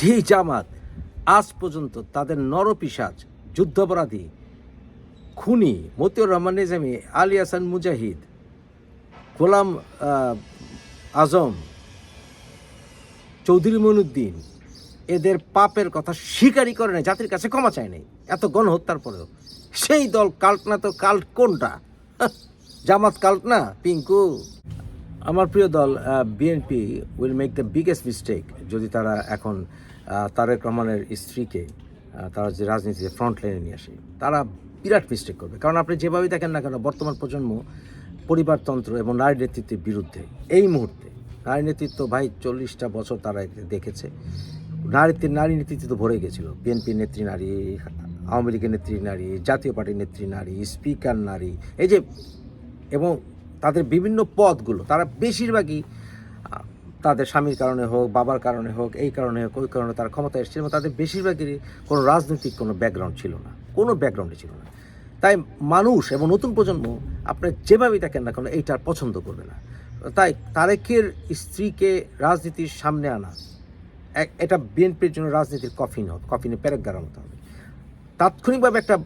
যেই জামাত, আজ পর্যন্ত তাদের নরপিসাজ, যুদ্ধাপরাধী, খুনি মতিউর রহমান নিজামী, আলী হাসান মুজাহিদ, গোলাম আজম, চৌধুরী মনুদ্দিন এদের পাপের কথা স্বীকারই করে নাই, জাতির কাছে ক্ষমা চায় নাই। এত গণহত্যার পরেও। সেই দল কাল্ট না তো কাল্ট কোনটা? জামাত কাল্ট না, পিঙ্কু। আমার প্রিয় দল BNP will make the biggest mistake যদি তারা এখন তারেক রহমানের স্ত্রীকে তারা যে রাজনীতিতে ফ্রন্ট লাইনে নিয়ে আসে, তারা বিরাট মিস্টেক করবে। কারণ আপনি যেভাবেই দেখেন না কেন, বর্তমান প্রজন্ম পরিবারতন্ত্র এবং নারী নেতৃত্বের বিরুদ্ধে, এই মুহূর্তে নারী নেতৃত্ব, ভাই, চল্লিশটা বছর তারা দেখেছে। নারীতে নারী নেতৃত্ব তো ভরে গেছিল। বিএনপির নেত্রী নারী, আওয়ামী লীগের নেত্রী নারী, জাতীয় পার্টির নেত্রী নারী, স্পিকার নারী, এই যে, এবং তাদের বিভিন্ন পদগুলো তারা বেশিরভাগই তাদের স্বামীর কারণে হোক, বাবার কারণে হোক, এই কারণে হোক, ওই কারণে তারা ক্ষমতা এসেছিল এবং তাদের বেশিরভাগেরই কোনো রাজনৈতিক কোনো ব্যাকগ্রাউন্ড ছিল না। কোনো ব্যাকগ্রাউন্ডে ছিল না। তাই মানুষ এবং নতুন প্রজন্ম আপনার যেভাবেই দেখেন না কেন এইটার পছন্দ করবে না। তাই তারেকের স্ত্রীকে রাজনীতির সামনে আনা এটা বিএনপির জন্য রাজনীতির কফিন কফিনে প্যারেক গাড়ার মতো হবে। তাৎক্ষণিকভাবে একটা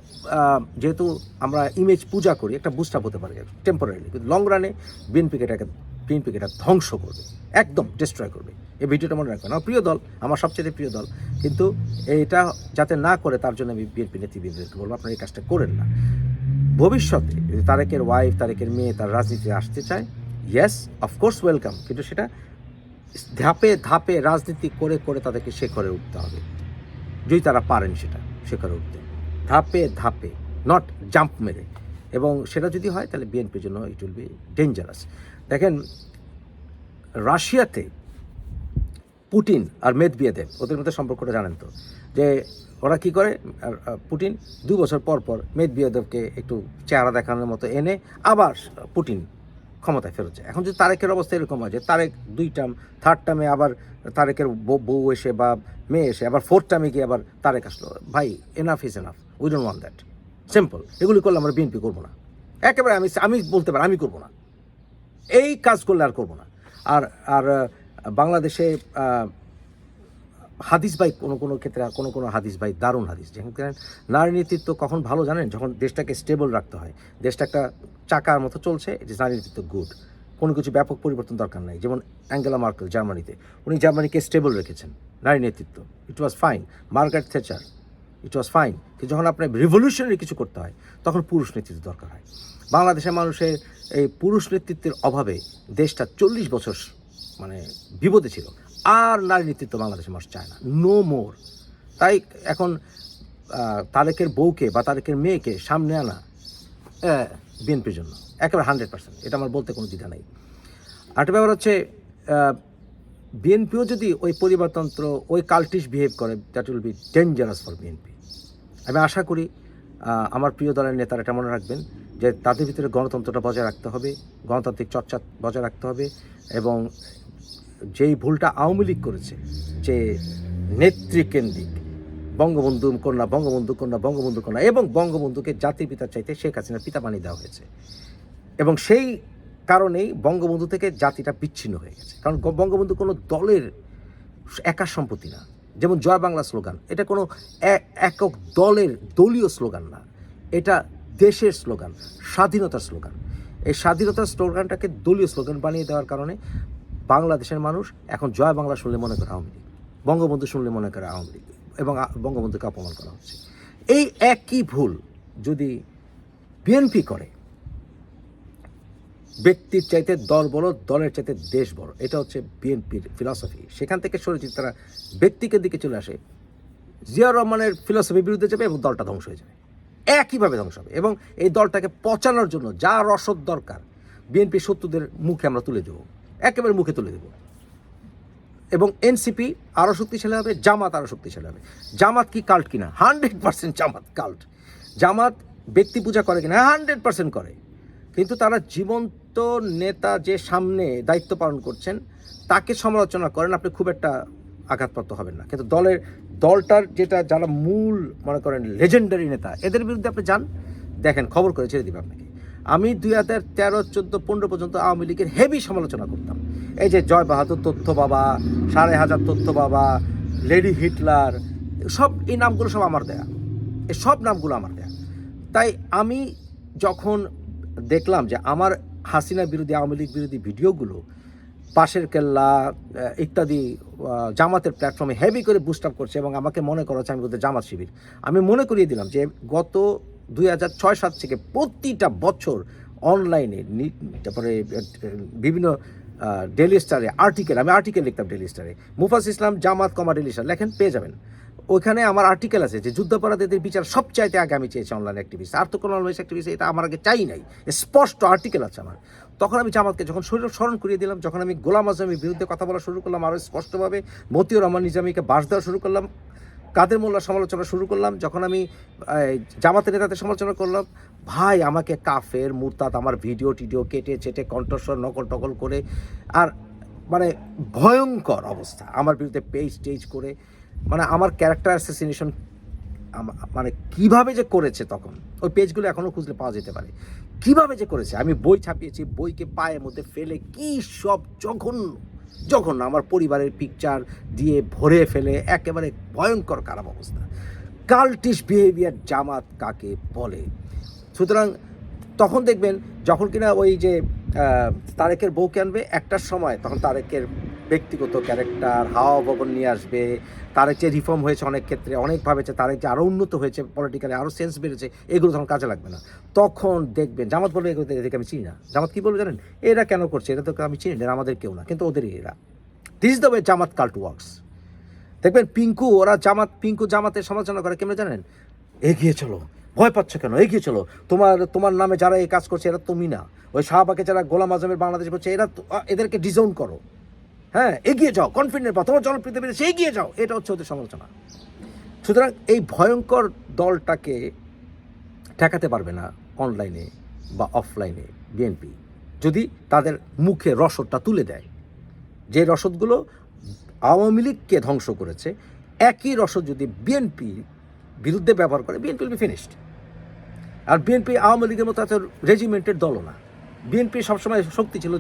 যেহেতু আমরা ইমেজ পূজা করি, একটা বুস্ট হতে পারে টেম্পোরারিলি কিন্তু লং রানে বিএনপিকে এটাকে বিএনপিকে এটা ধ্বংস করবে, একদম ডিস্ট্রয় করবে। এই ভিডিওটা মনে রাখবেন। আমার প্রিয় দল, আমার সবচেয়ে প্রিয় দল, কিন্তু এটা যাতে না করে, তার জন্য আমি বিএনপি নেতৃবৃন্দকে বলব। আপনারা এই কাজটা করেন না। ভবিষ্যতে তারেকের ওয়াইফ তারেকের মেয়ে, তার রাজনীতিতে আসতে চায় ইয়েস অফকোর্স ওয়েলকাম কিন্তু সেটা ধাপে ধাপে রাজনীতি করে করে তাদেরকে শেখরে উঠতে হবে। যদি তারা পারেন সেটা, শেখরে উঠতে। ধাপে ধাপে নট জাম্প মেরে। এবং সেটা যদি হয়, তাহলে বিএনপির জন্য ইট উইল বি ডেঞ্জারাস দেখেন, রাশিয়াতে পুটিন আর মেদবিয়েদেব ওদের মধ্যে সম্পর্কটা জানেন তো? যে ওরা কি করে পুটিন দু বছর পর পর মেদবিয়েদেবকে একটু চেহারা দেখানোর মতো এনে আবার পুটিন ক্ষমতায় যায়। এখন যদি তারেকের অবস্থা এরকম হয় যে তারেক দুই টার্ম থার্ড টার্মে আবার তারেকের বউ এসে বা মেয়ে এসে আবার ফোর্থ টার্মে গিয়ে আবার তারেক আসলো, ভাই enough is enough we don't want that simple এগুলি করলে আমরা বিএনপি করব না। একেবারে আমি আমি বলতে পারি, আমি করব না। এই কাজ করলে আর করব না। আর আর বাংলাদেশে হাদিস ভাই কোনো কোনো ক্ষেত্রে কোনো কোনো হাদিস ভাই দারুণ হাদিস। যেখানে নারী নেতৃত্ব কখন ভালো জানেন? যখন দেশটাকে স্টেবল রাখতে হয়। দেশটা একটা চাকার মতো চলছে ইজ নারী নেতৃত্ব গুড কোনো কিছু ব্যাপক পরিবর্তন দরকার নাই। যেমন অ্যাঙ্গেলা মার্কেল জার্মানিতে উনি জার্মানিকে স্টেবল রেখেছেন, নারী নেতৃত্ব। It was fine Margaret Thatcher it was fine কিন্তু যখন আপনার রিভলিউশনারি কিছু করতে হয়, তখন পুরুষ নেতৃত্ব দরকার হয়। বাংলাদেশের মানুষের এই পুরুষ নেতৃত্বের অভাবে দেশটা চল্লিশ বছর মানে বিপদে ছিল। আর নারী নেতৃত্ব বাংলাদেশের মানুষ চায় না। নো মোর তাই এখন তারেকের বউকে বা তারেকের মেয়েকে সামনে আনা বিএনপির জন্য। একেবারে হান্ড্রেড পার্সেন্ট এটা আমার বলতে কোনো দ্বিধা নেই। আরেকটা ব্যাপার হচ্ছে বিএনপিও যদি ওই পরিবারতন্ত্র, ওই কাল্টিশ বিহেভ করে that will be dangerous for BNP আমি আশা করি আমার প্রিয় দলের নেতারা এটা মনে রাখবেন যে তাদের ভিতরে গণতন্ত্রটা বজায় রাখতে হবে, গণতান্ত্রিক চর্চা বজায় রাখতে হবে এবং যেই ভুলটা আওয়ামী লীগ করেছে যে নেতৃকেন্দ্রিক বঙ্গবন্ধু কন্যা বঙ্গবন্ধু কন্যা বঙ্গবন্ধু কন্যা এবং বঙ্গবন্ধুকে জাতির পিতার চাইতে শেখ হাসিনার পিতা বানিয়ে দেওয়া হয়েছে এবং সেই কারণেই বঙ্গবন্ধু থেকে জাতিটা বিচ্ছিন্ন হয়ে গেছে। কারণ বঙ্গবন্ধু কোনো দলের একা সম্পত্তি না। যেমন জয় বাংলা স্লোগান, এটা কোনো একক দলের দলীয় স্লোগান না, এটা দেশের স্লোগান, স্বাধীনতার স্লোগান। এই স্বাধীনতার স্লোগানটাকে দলীয় স্লোগান বানিয়ে দেওয়ার কারণে বাংলাদেশের মানুষ এখন জয় বাংলা শুনলে মনে করে আওয়ামী লীগ, বঙ্গবন্ধু শুনলে মনে করে আওয়ামী লীগ, এবং বঙ্গবন্ধুকে অপমান করা হচ্ছে। এই একই ভুল যদি বিএনপি করে ব্যক্তির চাইতে দল বড়, দলের চাইতে দেশ বড়। এটা হচ্ছে বিএনপির ফিলসফি সেখান থেকে সরে যদি তারা ব্যক্তিকে দিকে চলে আসে, জিয়াউর রহমানের ফিলসফির বিরুদ্ধে যাবে এবং দলটা ধ্বংস হয়ে যাবে। একইভাবে ধ্বংস হবে। এবং এই দলটাকে পচানোর জন্য যা রসদ দরকার, বিএনপি শত্রুদের মুখে আমরা তুলে দেবো। একেবারে মুখে তুলে দেবো। এবং এনসিপি আরও শক্তিশালী হবে, জামাত আরও শক্তিশালী হবে। জামাত কি কাল্ট কিনা? Hundred percent Jamaat cult Jamaat ব্যক্তি পূজা করে কিনা? হান্ড্রেড পার্সেন্ট করে। কিন্তু তারা জীবন্ত নেতা যে সামনে দায়িত্ব পালন করছেন, তাকে সমালোচনা করেন, আপনি খুব একটা আঘাতপ্রাপ্ত হবেন না। কিন্তু দলের, দলটার যেটা যারা মূল, মনে করেন লেজেন্ডারি নেতা, এদের বিরুদ্ধে আপনি যান। দেখেন, খবর করে ছেড়ে দিবে আপনাকে। আমি দুই হাজার তেরো, চোদ্দ, পনেরো পর্যন্ত আওয়ামী লীগের হেভি সমালোচনা করতাম। এই যে জয় বাহাদুর, তথ্য বাবা, সাড়ে হাজার তথ্য বাবা, লেডি হিটলার, সব এই নামগুলো সব আমার দেয়া। এই সব নামগুলো আমার দেয়া। তাই আমি যখন দেখলাম যে আমার হাসিনা বিরোধী, আওয়ামী লীগ বিরোধী ভিডিওগুলো পাশের কেল্লা ইত্যাদি জামাতের প্ল্যাটফর্মে হেভি করে বুস্ট আপ করছে এবং আমাকে মনে করা হচ্ছে আমি বলতে জামাত শিবির। আমি মনে করিয়ে দিলাম যে গত দুই হাজার ছয় সাত থেকে প্রতিটা বছর অনলাইনে তারপরে বিভিন্ন ডেলি স্টারে আর্টিকেল আমি আর্টিকেল লিখতাম ডেলি স্টারে মুফাস ইসলাম, জামাত কমা ডেলি স্টার লেখেন, পেয়ে যাবেন। ওইখানে আমার আর্টিকেল আছে যে যুদ্ধাপরাধীদের বিচার সবচাইতে আগে আমি চেয়েছি অনলাইন অ্যাক্টিভিস্ট আর তো কোনো অনলাইন অ্যাক্টিভিস্ট এটা আমার আগে চাই নাই। স্পষ্ট আর্টিকেল আছে আমার। তখন আমি জামাতকে যখন শরীর স্মরণ করিয়ে দিলাম, যখন আমি গোলাম আজমের বিরুদ্ধে কথা বলা শুরু করলাম আরও স্পষ্টভাবে মতিউর রহমান নিজামীকে বাস দেওয়া শুরু করলাম, কাদের মোল্লার সমালোচনা শুরু করলাম, যখন আমি জামাতের নেতাদের সমালোচনা করলাম, ভাই, আমাকে কাফের, মুরতাদ আমার ভিডিও টিডিও কেটে চেটে কণ্ঠস্বর নকল টকল করে, আর মানে ভয়ঙ্কর অবস্থা। আমার বিরুদ্ধে পেজ টেজ করে মানে আমার ক্যারেক্টার অ্যাসেসিনেশন মানে কীভাবে যে করেছে তখন, ওই পেজগুলো এখনও খুঁজলে পাওয়া যেতে পারে। কীভাবে যে করেছে? আমি বই ছাপিয়েছি, বইকে পায়ের মধ্যে ফেলে কি সব জঘন্য যখন আমার পরিবারের পিকচার দিয়ে ভরে ফেলে একেবারে ভয়ঙ্কর খারাপ অবস্থা। কাল্টিশ বিহেভিয়ার জামাত কাকে বলে? সুতরাং তখন দেখবেন, যখন কিনা ওই যে তারেকের বউকে আনবে, একটার সময় তখন তারেকের ব্যক্তিগত ক্যারেক্টার হাওয়া ভবন নিয়ে আসবে তারেক চেয়ে রিফর্ম হয়েছে অনেক ক্ষেত্রে অনেকভাবে যে তারেক যে আরও উন্নত হয়েছে পলিটিক্যালি আরও সেন্স বেড়েছে, এগুলো তখন কাজে লাগবে না। তখন দেখবেন, জামাত বলবে এগুলো এদেরকে আমি চিনি না। জামাত কী বলবে জানেন? এরা কেন করছে? এটা তো আমি চিনি না আমাদের কেউ না, কিন্তু ওদেরই এরা। This is the way Jamaat cult works দেখবেন পিঙ্কু, ওরা জামাত, পিঙ্কু জামাতের সমালোচনা করে, কেমন জানেন? এগিয়ে চলো। ভয় পাচ্ছ কেন? এগিয়ে চলো। তোমার তোমার নামে যারা এই কাজ করছে, এরা তুমি না। ওই শাহবাগে যারা গোলাম আজমের বাংলাদেশ করছে এরা এদেরকে ডিজাউন করো। হ্যাঁ এগিয়ে যাও কনফিডেন্ট পাও তোমার জনপ্রিয়তা বেড়েছে, এগিয়ে যাও, এটা হচ্ছে ওদের সমালোচনা। সুতরাং এই ভয়ঙ্কর দলটাকে ঠেকাতে পারবে না অনলাইনে বা অফলাইনে বিএনপি যদি তাদের মুখে রসদটা তুলে দেয়। যে রসদগুলো আওয়ামী লীগকে ধ্বংস করেছে, একই রসদ যদি বিএনপি বিরুদ্ধে ব্যবহার করে বিএনপি বি ফিনিশড আর বিএনপি আওয়ামী লীগের মতো এত রেজিমেন্টের দলও না। বিএনপি সবসময় শক্তি ছিল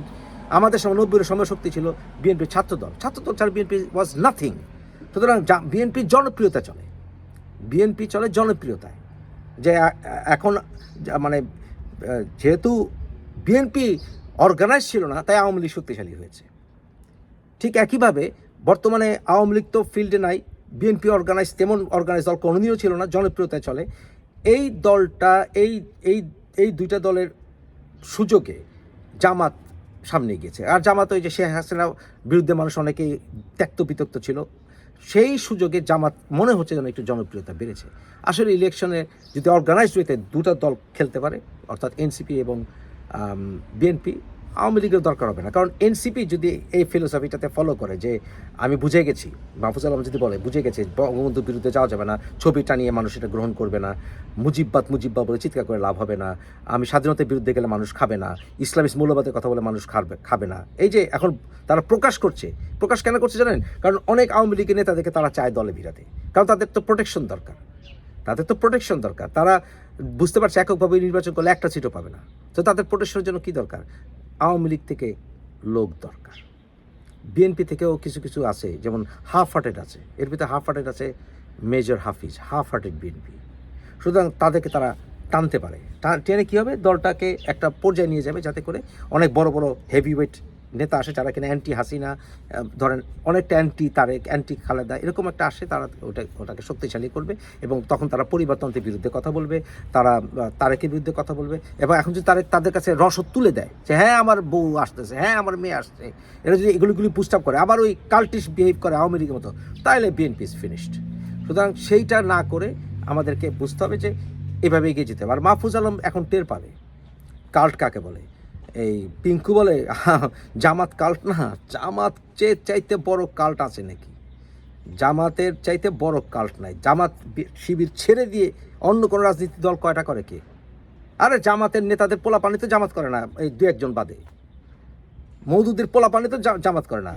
আমাদের সময় নব্বইয়ের সময় শক্তি ছিল বিএনপির ছাত্রদল। ছাত্রদল ছাড়া বিএনপি ওয়াজ নাথিং সুতরাং বিএনপির জনপ্রিয়তা চলে। বিএনপি চলে জনপ্রিয়তায়। যে এখন মানে যেহেতু বিএনপি অর্গানাইজ ছিল না, তাই আওয়ামী লীগ শক্তিশালী হয়েছে। ঠিক একইভাবে বর্তমানে আওয়ামী লীগ তো ফিল্ডে নাই বিএনপি অর্গানাইজ তেমন অর্গানাইজ দল কোনোদিনও ছিল না, জনপ্রিয়তায় চলে। এই দলটা, এই এই এই দুইটা দলের সুযোগে জামাত সামনে গিয়েছে। আর জামাত ওই যে শেখ হাসিনার বিরুদ্ধে মানুষ অনেকেই ত্যক্ত বিতক্ত ছিল। সেই সুযোগে জামাত মনে হচ্ছে যেন একটু জনপ্রিয়তা বেড়েছে। আসলে ইলেকশনে যদি অর্গানাইজড হইতে দুটা দল খেলতে পারে, অর্থাৎ এনসিপি এবং বিএনপি আওয়ামী লীগের দরকার হবে না। কারণ এনসিপি যদি এই ফিলোসফিটাতে ফলো করে যে আমি বুঝে গেছি, মাহফুজ আলম যদি বলে, বুঝে গেছে, বঙ্গবন্ধুর বিরুদ্ধে যাওয়া যাবে না, ছবি টানিয়ে মানুষ এটা গ্রহণ করবে না, মুজিববাদ মুজিব্বা বলে চিৎকার করে লাভ হবে না, আমি স্বাধীনতার বিরুদ্ধে গেলে মানুষ খাবে না ইসলামিক মূল্যবাদের কথা বলে মানুষ খাবে খাবে না। এই যে এখন তারা প্রকাশ করছে, প্রকাশ কেন করছে জানেন? কারণ অনেক আওয়ামী লীগের নেতাদেরকে তারা চায় দলে ভিড়াতে কারণ তাদের তো প্রোটেকশন দরকার। তাদের তো প্রোটেকশন দরকার। তারা বুঝতে পারছে, এককভাবে নির্বাচন করলে একটা সিটও পাবে না। তো তাদের প্রোটেকশনের জন্য কী দরকার? আওয়ামী লীগ থেকে লোক দরকার। বিএনপি থেকেও কিছু কিছু আছে, যেমন হাফ হার্টেড আছে। এর ভিতরে হাফ হার্টেড আছে major Hafiz half hearted BNP. সুতরাং তাদেরকে তারা টানতে পারে। টেনে কী হবে? দলটাকে একটা পর্যায়ে নিয়ে যাবে যাতে করে অনেক বড় বড় হেভি ওয়েট নেতা আসে যারা কিনা অ্যান্টি হাসিনা ধরেন অনেকটা অ্যান্টি তারেক অ্যান্টি খালেদা, এরকম একটা আসে, তারা ওটা, ওটাকে শক্তিশালী করবে এবং তখন তারা পরিবারতন্ত্রের বিরুদ্ধে কথা বলবে, তারা তারেকের বিরুদ্ধে কথা বলবে এবং এখন যদি তারেক, তাদের কাছে রসদ তুলে দেয় যে হ্যাঁ আমার বউ আসতেছে হ্যাঁ আমার মেয়ে আসছে এরা যদি এগুলিগুলি পুস্টাপ করে, আবার ওই কাল্টিস বিহেভ করে আওয়ামী লীগের মতো তাহলে বিএনপি ইজ ফিনিশড সুতরাং সেইটা না করে আমাদেরকে বুঝতে হবে যে, এভাবে এগিয়ে যেতে হবে। আর মাহফুজ আলম এখন টের পাবে। কাল্ট কাকে বলে? এই পিঙ্কু বলে জামাত কাল্ট না, জামাত চেয়ে চাইতে বড় কাল্ট আছে নাকি? জামাতের চাইতে বড় কাল্ট নাই। জামাত শিবির ছেড়ে দিয়ে অন্য কোনো রাজনীতি দল কয়টা করে কে? আরে জামাতের নেতাদের পোলাপানি তো জামাত করে না, এই দু একজন বাদে। মৌদুদের পোলাপানি তো জামাত করে না।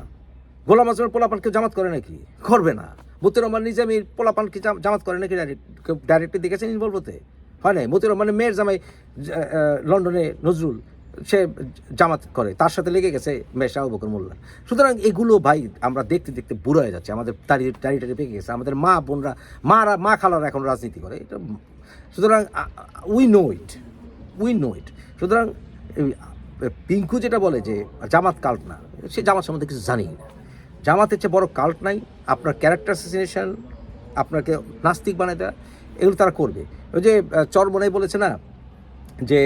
গোলাম আজমের পোলাপান কেউ জামাত করে নাকি? করবে না। মতির রহমান নিজামির পোলাপান কি জাম- জামাত করে নাকি ডাইরেক্ট ডাইরেক্টলি দেখেছেন ইনভলভ হতে হয় নাই? মতির রহমানের মেয়ের জামাই লন্ডনে নজরুল। সে জামাত করে, তার সাথে লেগে গেছে মেশা ও বকর মোল্লা। সুতরাং এগুলো ভাই আমরা দেখতে দেখতে বুড়ো হয়ে যাচ্ছে, আমাদের দাড়ি দাড়ি টাড়ি পেকে গেছে, আমাদের মা বোনরা, মারা, মা খালারা এখন রাজনীতি করে, এটা সুতরাং we know it we know it সুতরাং পিঙ্কু যেটা বলে যে জামাত কাল্ট না, সে জামাত সম্বন্ধে কিছু জানি না। জামাতের চেয়ে বড় কাল্ট নাই, আপনার ক্যারেক্টার অ্যাসোসিয়েশন আপনাকে নাস্তিক বানায় দেওয়া এগুলো তারা করবে। ওই যে চরমনাই বলেছে না, যে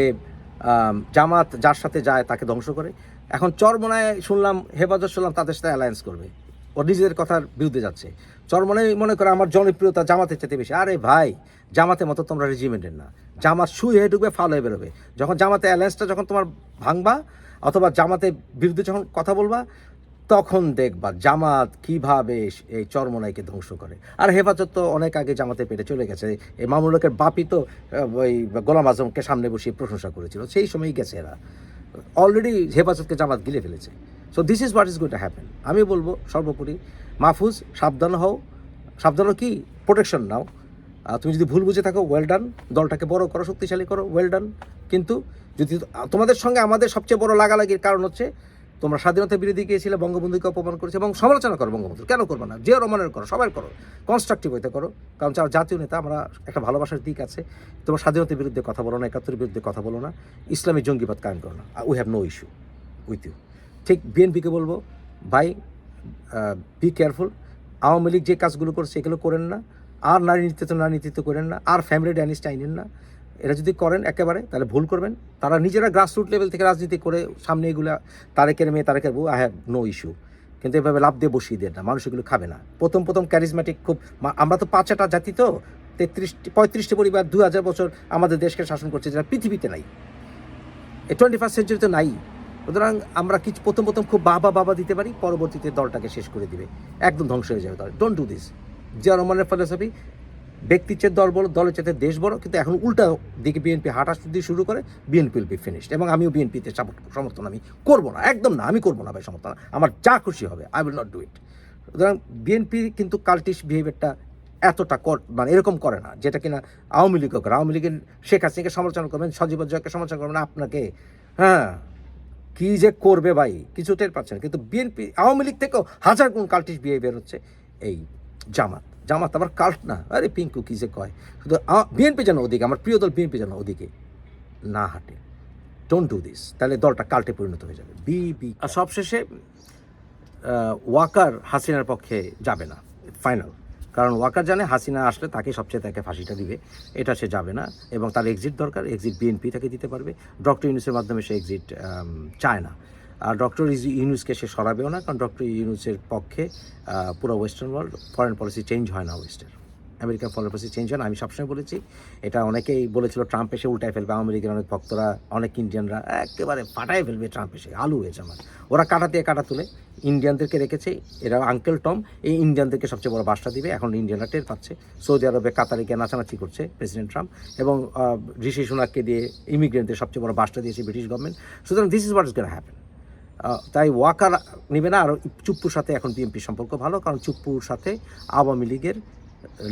জামাত যার সাথে যায় তাকে ধ্বংস করে। এখন চরমনায় শুনলাম, হেফাজত শুনলাম, তাদের সাথে অ্যালায়েন্স করবে। ও নিজেদের কথার বিরুদ্ধে যাচ্ছে। চরমনে মনে করে আমার জনপ্রিয়তা জামাতের চাইতে বেশি। আরে ভাই, জামাতের মতো তোমরা রেজিমেন্টের না। জামাত শুয়ে হয়ে ঢুকবে ফাল হয়ে বেরোবে। যখন জামাতে অ্যালায়েন্সটা যখন তোমার ভাঙবা, অথবা জামাতের বিরুদ্ধে যখন কথা বলবা তখন দেখবা জামাত কীভাবে এই চরমনাইকে ধ্বংস করে। আর হেফাজত তো অনেক আগে জামাতে পেটে চলে গেছে। এই মামুলকের বাপি তো ওই গোলাম আজমকে সামনে বসিয়ে প্রশংসা করেছিল। সেই সময়ই গেছে এরা। অলরেডি হেফাজতকে জামাত গিলে ফেলেছে। So this is what is got happen আমি বলব সর্বোপরি, মাহফুজ, সাবধান হও। সাবধান কি? প্রোটেকশন নাও। তুমি যদি ভুল বুঝে থাকো ওয়েল ডান দলটাকে বড় করো, শক্তিশালী করো ওয়েল ডান কিন্তু যদি তোমাদের সঙ্গে আমাদের সবচেয়ে বড় লাগালাগির কারণ হচ্ছে তোমরা স্বাধীনতা বিরোধী গিয়েছিলে বঙ্গবন্ধুকে অপমান করেছে এবং সমালোচনা করো বঙ্গবন্ধু কেন করব না? যে রমানের করো, সবাই করো। কনস্ট্রাকটিভ হইতে করো। কারণ যারা জাতীয় নেতা, আমরা একটা ভালোবাসার দিক আছে। তোমরা স্বাধীনতার বিরুদ্ধে কথা বলো না, একাত্তরের বিরুদ্ধে কথা বলো না। ইসলামী জঙ্গিবাদ কায়েম করো না। We have no issue with you ঠিক বিএনপিকে বলব, ভাই বি কেয়ারফুল আওয়ামী লীগ যে কাজগুলো করছে, এগুলো করেন না। আর নারী নেতৃত্ব নারী নেতৃত্ব করেন না। আর ফ্যামিলি ড্যানিস আইনেন না। এরা যদি করেন একেবারে, তাহলে ভুল করবেন। তারা নিজেরা গ্রাসরুট লেভেল থেকে রাজনীতি করে সামনে এগুলা, তারেকের মেয়ে, তারেকের বউ আই হ্যাভ নো ইস্যু কিন্তু এভাবে লাভ দিয়ে বসিয়ে দেন না, মানুষ এগুলো খাবে না। প্রথম প্রথম ক্যারিজম্যাটিক খুব আমরা তো পাঁচটা জাতি তো, তেত্রিশটি, পঁয়ত্রিশটি পরিবার, দু হাজার বছর আমাদের দেশকে শাসন করছে, যারা পৃথিবীতে নাই। এই টোয়েন্টি ফার্স্ট সেঞ্চুরিতে নাই। সুতরাং আমরা কিছু, প্রথম প্রথম খুব বাবা বাবা দিতে পারি, পরবর্তীতে দলটাকে শেষ করে দিবে। একদম ধ্বংস হয়ে যাবে দল। ডোন্ট ডু দিস জিয়া রহমানের ফিলোসফি ব্যক্তির চেয়ে দল বড় দলের চেয়ে দেশ বড় কিন্তু এখন উল্টা দিকে বিএনপি হাঁটা দিয়ে শুরু করে, বিএনপি উইল বি ফিনিশড এবং আমিও বিএনপিতে সমর্থন আমি করব না, একদম না, আমি করব না ভাই সমর্থন, আমার যা খুশি হবে I will not do it সুতরাং বিএনপি কিন্তু কাল্টিস বিহেভিয়ারটা এতটা কর মানে এরকম করে না, যেটা কিনা আওয়ামী লীগও করে আওয়ামী লীগের শেখ হাসিনাকে সমালোচনা করবেন, সজীব জয়কে সমালোচনা করবেন, আপনাকে হ্যাঁ কি যে করবে ভাই কিছু টের পাচ্ছে না, কিন্তু বিএনপি, আওয়ামী লীগ থেকেও হাজার গুণ কাল্টিস বিহেভিয়ার হচ্ছে এই জামাত। জামাত আবার কাল্ট না। আরে পিঙ্কু, কি যে কয়। শুধু বিএনপি যেন ওদিকে, আমার প্রিয় দল বিএনপি যেন ওদিকে। না হাঁটে। ডোন্ট ডু দিস তাহলে দলটা কাল্টে পরিণত হয়ে যাবে। বি বি আর সবশেষে ওয়াকার হাসিনার পক্ষে যাবে না। ফাইনাল কারণ ওয়াকার জানে হাসিনা আসলে তাকে সবচেয়ে তাকে ফাঁসিটা দিবে। এটা সে যাবে না। এবং তার এক্সিট দরকার। এক্সিট বিএনপি তাকে দিতে পারবে। ডক্টর ইউনুসের মাধ্যমে সে এক্সিট চায় না। আর ডক্টর ইউনুসকে সে সরাবেও না, কারণ ডক্টর ইউনুসের পক্ষে পুরো western world foreign policy change হয় না ওয়েস্টের আমেরিকান ফরেন পলিসি চেঞ্জ হয় না। আমি সবসময় বলেছি, এটা অনেকেই বলেছিল, ট্রাম্প এসে উল্টায় ফেলবে। লীগের অনেক ভক্তরা, অনেক ইন্ডিয়ানরা একেবারে ফাটাই ফেলবে ট্রাম্প এসে, আলু হয়েছে আমার ওরা কাটা দিয়ে কাটা তুলে ইন্ডিয়ানদেরকে রেখেছে, এরা আঙ্কেল টম এই ইন্ডিয়ানদেরকে সবচেয়ে বড় বাসটা দিবে। এখন ইন্ডিয়ানরা টের পাচ্ছে সৌদি আরবে কাতারিকে নাচানাচি করছে প্রেসিডেন্ট ট্রাম্প এবং ঋষি সোনাককে দিয়ে ইমিগ্রেন্টদের সবচেয়ে বড় বাসটা দিয়েছে ব্রিটিশ গভর্নমেন্ট সুতরাং this is what is gonna happen তাই ওয়াকার নেবে না। আর চুপ্পুর সাথে এখন বিএনপি সম্পর্ক ভালো, কারণ চুপ্পুর সাথে আওয়ামী লীগের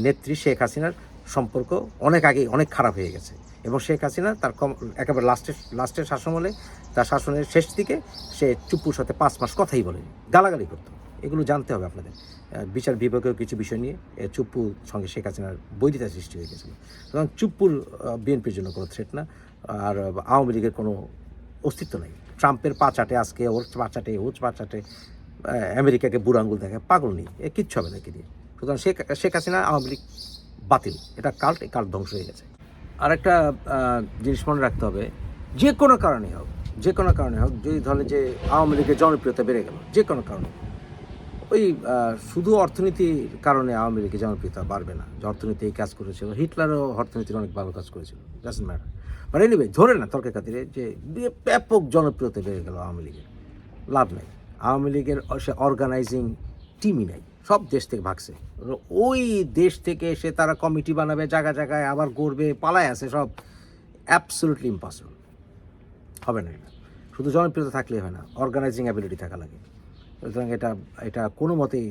নেত্রী শেখ হাসিনার সম্পর্ক অনেক আগেই অনেক খারাপ হয়ে গেছে। এবং শেখ হাসিনা তার কম একেবারে লাস্টের লাস্টের শাসনমলে তার শাসনের শেষ দিকে সে চুপ্পুর সাথে পাঁচ মাস কথাই বলেনি, গালাগালি করতো। এগুলো জানতে হবে আপনাদের। বিচার বিভাগীয় কিছু বিষয় নিয়ে চুপ্পুর সঙ্গে শেখ হাসিনার বৈধতা সৃষ্টি হয়ে গেছিল। সুতরাং চুপ্পুর বিএনপির জন্য কোনো থ্রেট না, আর আওয়ামী লীগের কোনো অস্তিত্ব নেই। ট্রাম্পের পা চাটে আজকে, ওর পা চাটে, ওর পা আমেরিকাকে বুড়ো আঙ্গুল দেখে, পাগল নেই, এ কিচ্ছু হবে না একে দিয়ে সুতরাং শেখ শেখ হাসিনা আওয়ামী লীগ বাতিল, এটা কাল্ট এই কাল্ট ধ্বংস হয়ে গেছে। আর একটা জিনিস মনে রাখতে হবে, যে কোনো কারণে হোক, যে কোনো কারণে হোক, যদি ধরে যে আওয়ামী লীগের জনপ্রিয়তা বেড়ে গেল, যে কোনো কারণে ওই শুধু অর্থনীতির কারণে আওয়ামী লীগের জনপ্রিয়তা বাড়বে না, যে অর্থনীতি এই কাজ করেছিল, হিটলারও অর্থনীতির অনেক ভালো কাজ করেছিল ডাজন্ট ম্যাটার বাট এনিওয়ে ধরে না তর্কের খাতিরে যে ব্যাপক জনপ্রিয়তা বেড়ে গেল আওয়ামী লীগের। লাভ নেই। আওয়ামী লীগের সে অর্গানাইজিং টিমই নাই। সব দেশ থেকে ভাগছে। ওই দেশ থেকে এসে তারা কমিটি বানাবে, জায়গা জায়গায় আবার করবে পালায় আছে সব। অ্যাবসলুটলি ইম্পসিবল হবে না এটা। শুধু জনপ্রিয়তা থাকলেই হয় না অর্গানাইজিং অ্যাবিলিটি থাকা লাগে। সুতরাং এটা এটা কোনো মতেই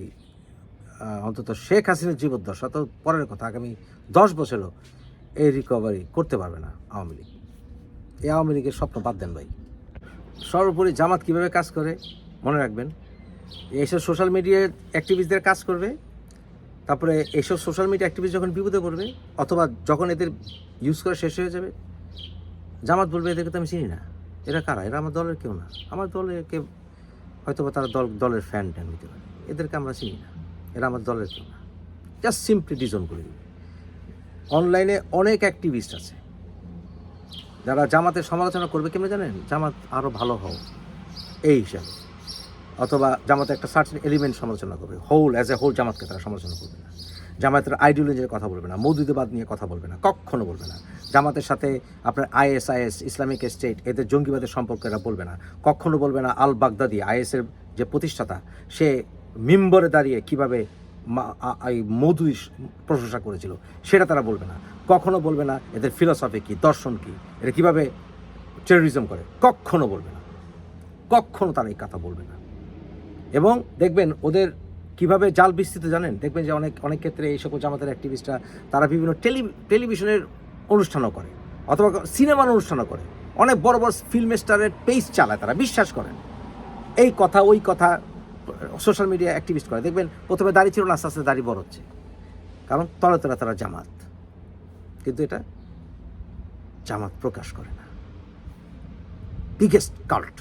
অন্তত শেখ হাসিনার জীবদ্দশা, তো পরের কথা, আগামী দশ বছরও এই রিকভারি করতে পারবে না আওয়ামী লীগ। এই আওয়ামী লীগের স্বপ্ন বাদ দেন ভাই। সর্বোপরি জামাত কীভাবে কাজ করে, মনে রাখবেন, এইসব সোশ্যাল মিডিয়া অ্যাক্টিভিস্টদের কাজ করবে, তারপরে এইসব সোশ্যাল মিডিয়া অ্যাক্টিভিস্ট যখন বিপদে পড়বে, অথবা যখন এদের ইউজ করা শেষ হয়ে যাবে, জামাত বলবে, এদেরকে তো আমি চিনি না। এরা কারা? এরা আমার দলের কেউ না। আমার দলের কে হয়তো বা তারা দল, দলের ফ্যান ট্যান হতে পারে। এদেরকে আমরা চিনি না। এরা আমার দলের কেউ না। জাস্ট সিম্পলি ডিজন করে দিবে। অনলাইনে অনেক অ্যাক্টিভিস্ট আছে। যারা জামাতের সমালোচনা করবে, কেমন জানেন? জামাত আরও ভালো হও এই হিসাবে। অথবা জামাতে একটা সার্টেন এলিমেন্ট সমালোচনা করবে। হোল অ্যাজ এ হোল জামাতকে তারা সমালোচনা করবে না। জামাতের আইডিওলজির কথা বলবে না। মৌদুদিবাদ নিয়ে কথা বলবে না। কখনো বলবে না। জামাতের সাথে আপনার আইএসআইএস ইসলামিক স্টেট এদের জঙ্গিবাদের সম্পর্কে এরা বলবে না। কখনো বলবে না আল বাগদাদি আইএসের যে প্রতিষ্ঠাতা, সে মিম্বরে দাঁড়িয়ে কীভাবে এই মধুই প্রশংসা করেছিল। সেটা তারা বলবে না। কখনো বলবে না, এদের ফিলসফি কি, দর্শন কি এটা কীভাবে টেরোরিজম করে, কখনো বলবে না। কখনো তারা এই কথা বলবে না। এবং দেখবেন, ওদের কীভাবে জাল বিস্তৃত জানেন? দেখবেন যে অনেক অনেক ক্ষেত্রে এই সকল জামাতের অ্যাক্টিভিস্টরা তারা বিভিন্ন টেলি টেলিভিশনের অনুষ্ঠানও করে, অথবা সিনেমার অনুষ্ঠানও করে। অনেক বড় বড় ফিল্ম স্টারের পেজ চালায় তারা, বিশ্বাস করেন। এই কথা, ওই কথা সোশ্যাল মিডিয়া অ্যাক্টিভিস্ট করে। দেখবেন প্রথমে দাড়ি ছিল না, আস্তে আস্তে দাড়ি বড় হচ্ছে। কারণ তলে তলে তারা জামাত। কিন্তু এটা জামাত প্রকাশ করে না। Biggest cult